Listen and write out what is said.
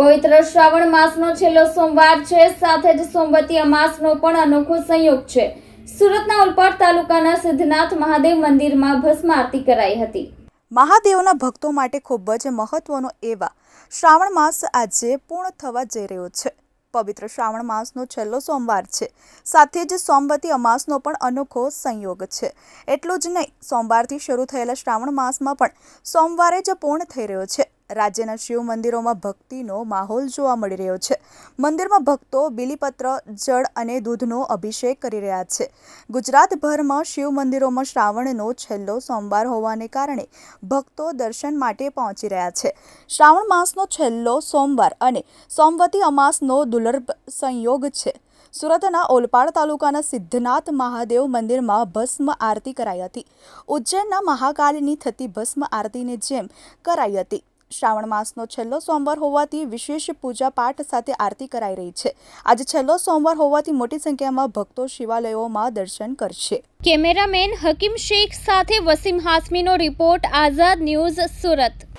પવિત્ર શ્રાવણ માસનો છેલ્લો સોમવાર છે. સાથે જ સોમવતી અમાસનો પણ અનોખો સંયોગ છે. સુરતના ઉલપાડ તાલુકાના સિદ્ધનાથ મહાદેવ મંદિરમાં ભસ્મ આરતી કરાઈ હતી. મહાદેવના ભક્તો માટે ખૂબ જ મહત્વનો એવા શ્રાવણ માસ આજે પૂર્ણ થવા જઈ રહ્યો છે. પવિત્ર શ્રાવણ માસનો છેલ્લો સોમવાર છે. સાથે જ સોમવતી અમાસનો પણ અનોખો સંયોગ છે. એટલું જ નહીં, સોમવારથી શરૂ થયેલા શ્રાવણ માસમાં પણ સોમવારે જ પૂર્ણ થઈ રહ્યો છે. રાજ્યના શિવ મંદિરોમાં ભક્તિનો માહોલ જોવા મળી રહ્યો છે. મંદિરમાં ભક્તો બિલીપત્ર, જળ અને દૂધનો અભિષેક કરી રહ્યા છે. ગુજરાતભરમાં શિવ મંદિરોમાં શ્રાવણનો છેલ્લો સોમવાર હોવાને કારણે ભક્તો દર્શન માટે પહોંચી રહ્યા છે. શ્રાવણ માસનો છેલ્લો સોમવાર અને સોમવતી અમાસનો દુર્લભ સંયોગ છે. સુરતના ઓલપાડ તાલુકાના સિદ્ધનાથ મહાદેવ મંદિરમાં ભસ્મ આરતી કરાઈ હતી. ઉજ્જૈનના મહાકાલની થતી ભસ્મ આરતીને જેમ કરાઈ હતી. શ્રાવણ માસનો છેલ્લો સોમવાર હોવાથી વિશેષ પૂજા પાઠ સાથે આરતી કરાઈ રહી છે. આજે છેલ્લો સોમવાર હોવાથી મોટી સંખ્યામાં ભક્તો શિવાલયોમાં દર્શન કરશે. કેમેરામેન હકીમ શેખ સાથે વસીમ હાસમીનો રિપોર્ટ, આઝાદ ન્યૂઝ સુરત.